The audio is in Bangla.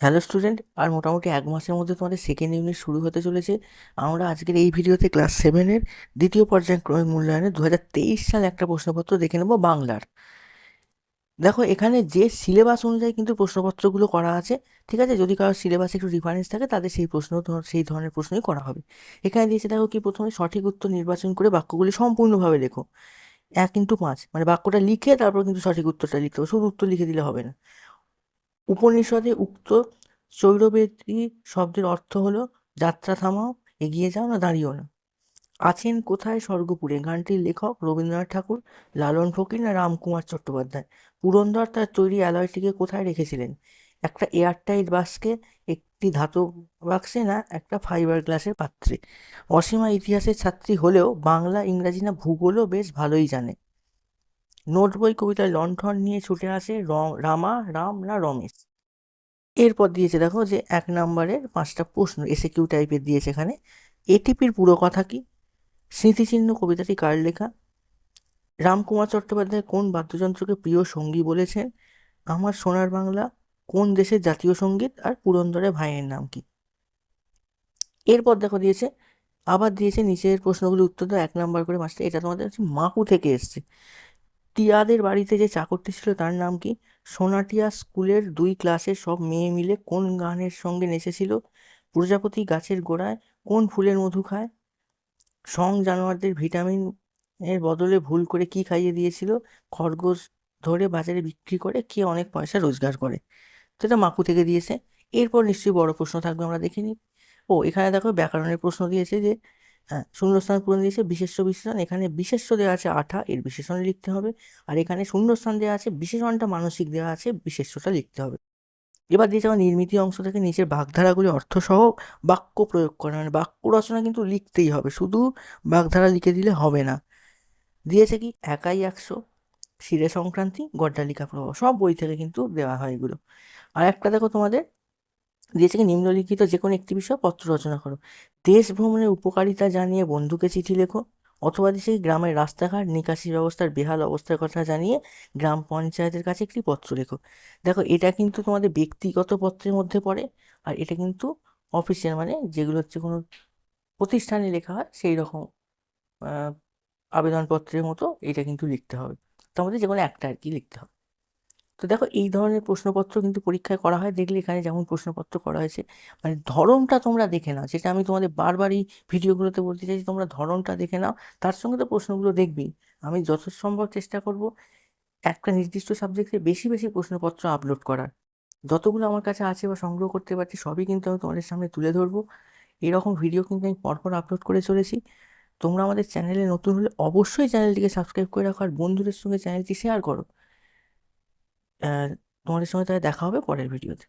হ্যালো স্টুডেন্ট আর মোটামুটি এক মাসের মধ্যে তোমাদের সেকেন্ড ইউনিট শুরু হতে চলেছে। আমরা আজকের এই ভিডিওতে ক্লাস সেভেনের দ্বিতীয় পর্যায় ক্রমিক মূল্যায়নে দু হাজার তেইশ সালে একটা প্রশ্নপত্র দেখে নেব বাংলার। দেখো, এখানে যে সিলেবাস অনুযায়ী কিন্তু প্রশ্নপত্রগুলো করা আছে, ঠিক আছে? যদি কারোর সিলেবাসে একটু ডিফারেন্স থাকে, তাদের সেই প্রশ্ন সেই ধরনের প্রশ্নই করা হবে। এখানে দিয়েছে দেখো কি, প্রথমে সঠিক উত্তর নির্বাচন করে বাক্যগুলি সম্পূর্ণভাবে লেখো। এক ইন্টু পাঁচ মানে বাক্যটা লিখে তারপর কিন্তু সঠিক উত্তরটা লিখতে হবে, শুধু উত্তর লিখে দিলে হবে না। উপনিষদে উক্ত চৈরবেদী শব্দের অর্থ হলো, যাত্রা থামাও, এগিয়ে যাও না দাঁড়িয়েও না। আছেন কোথায় স্বর্গপুরে? গানটির লেখক রবীন্দ্রনাথ ঠাকুর, লালন ফকির না রামকুমার চট্টোপাধ্যায়? পুরন্দর তার তৈরি অ্যালয়টিকে কোথায় রেখেছিলেন? একটা এয়ারটাইট বাক্সকে একটি ধাতব বাক্সে না একটা ফাইবার গ্লাসের পাত্রে? অসীমা ইতিহাসের ছাত্রী হলেও বাংলা, ইংরাজি না ভূগোলও বেশ ভালোই জানে। নোট বই কবিতায় লণ্ঠন নিয়ে ছুটে আসে রামা, রাম না রমেশ। এরপর দিয়েছে দেখো যে এক নম্বরের পাঁচটা প্রশ্ন এসে কিউ টাইপের দিয়েছে এখানে। এটিপির পুরো কথা কি? স্মৃতিচিহ্ন কবিতাটি কার লেখা? রামকুমার চট্টোপাধ্যায় কোন বাদ্যযন্ত্রকে প্রিয় সঙ্গী বলেছেন? আমার সোনার বাংলা, কোন দেশের জাতীয় সংগীত আর পুরন্দরের ভাইয়ের নাম কি? এরপর দেখো দিয়েছে, আবার দিয়েছে নিচের প্রশ্নগুলি উত্তর দাও, এক নাম্বার করে মাস্টার এটা তোমাদের মাকু থেকে এসছে। টিয়াদের বাড়িতে যে চাকরটি ছিল তার নাম কি? সোনাটিয়া স্কুলের দুই ক্লাসের সব মেয়ে মিলে কোন গানের সঙ্গে নেচেছিল? প্রজাপতি গাছের গোড়ায় কোন ফুলের মধু খায়? সং জানোয়ারদের ভিটামিন এর বদলে ভুল করে কি খাইয়ে দিয়েছিল? খরগোশ ধরে বাজারে বিক্রি করে কে অনেক পয়সা রোজগার করে? এটা মাকু থেকে দিয়েছে। এরপর নিশ্চয়ই বড় প্রশ্ন থাকবে, আমরা দেখে নিই। ও, এখানে দেখো ব্যাকরণের প্রশ্ন দিয়েছে যে হ্যাঁ শূন্যস্থান পূরণ দিয়েছে, বিশেষ্য বিশেষণ এখানে বিশেষ্য দেওয়া আছে আঠা, এর বিশেষণ লিখতে হবে। আর এখানে শূন্যস্থান দেওয়া আছে, বিশেষণটা মানসিক দেওয়া আছে, বিশেষ্যটা লিখতে হবে। এবার দিয়েছে আমার নির্মিতি অংশ থেকে নিচের বাগধারাগুলি অর্থসহ বাক্য প্রয়োগ করা মানে বাক্য রচনা কিন্তু লিখতেই হবে, শুধু বাগধারা লিখে দিলে হবে না। দিয়েছে কি? একাই একশো, শিরে সংক্রান্তি, গড্ডালিকা প্রবাহ, সব বই থেকে কিন্তু দেওয়া হয় এগুলো। আর একটা দেখো তোমাদের দিয়েছে নিম্নলিখিত যে কোনো একটি বিষয় পত্র রচনা করো। দেশ ভ্রমণের উপকারিতা জানিয়ে বন্ধুকে চিঠি লেখো, অথবা কি গ্রামের রাস্তাঘাট, নিকাশি ব্যবস্থার বেহাল অবস্থার কথা জানিয়ে গ্রাম পঞ্চায়েতের কাছে একটি পত্র লেখো। দেখো, এটা কিন্তু তোমাদের ব্যক্তিগত পত্রের মধ্যে পড়ে, আর এটা কিন্তু অফিসিয়াল মানে যেগুলো হচ্ছে কোনো প্রতিষ্ঠানে লেখা হয়, সেই রকম আবেদনপত্রের মতো এটা কিন্তু লিখতে হবে। মধ্যে যে কোনো একটা আর কি লিখতে হবে। তো দেখো এই ধরনের প্রশ্নপত্র কিন্তু পরীক্ষায় করা হয়, দেখলে এখানে যেমন প্রশ্নপত্র করা হয়েছে। মানে ধরনটা তোমরা দেখে নাও। যেটা আমি তোমাদের বারবারই ভিডিওগুলোতে বলতে চাইছি তোমরা ধরনটা দেখে নাও। তার সঙ্গে তো প্রশ্নগুলো দেখবেই আমি যত সম্ভব চেষ্টা করব একটা নির্দিষ্ট সাবজেক্টে বেশি বেশি প্রশ্নপত্র আপলোড করার। যতগুলো আমার কাছে আছে বা সংগ্রহ করতে পারছি, সবই কিন্তু আমি তোমাদের সামনে তুলে ধরবো। এরকম ভিডিও কিন্তু আমি পরপর আপলোড করে চলেছি। তোমরা আমাদের চ্যানেলে নতুন হলে অবশ্যই চ্যানেলটিকে সাবস্ক্রাইব করে রাখো আর বন্ধুদের সঙ্গে চ্যানেলটি শেয়ার করো। তোমাদের সঙ্গে তাহলে দেখা হবে পরের ভিডিওতে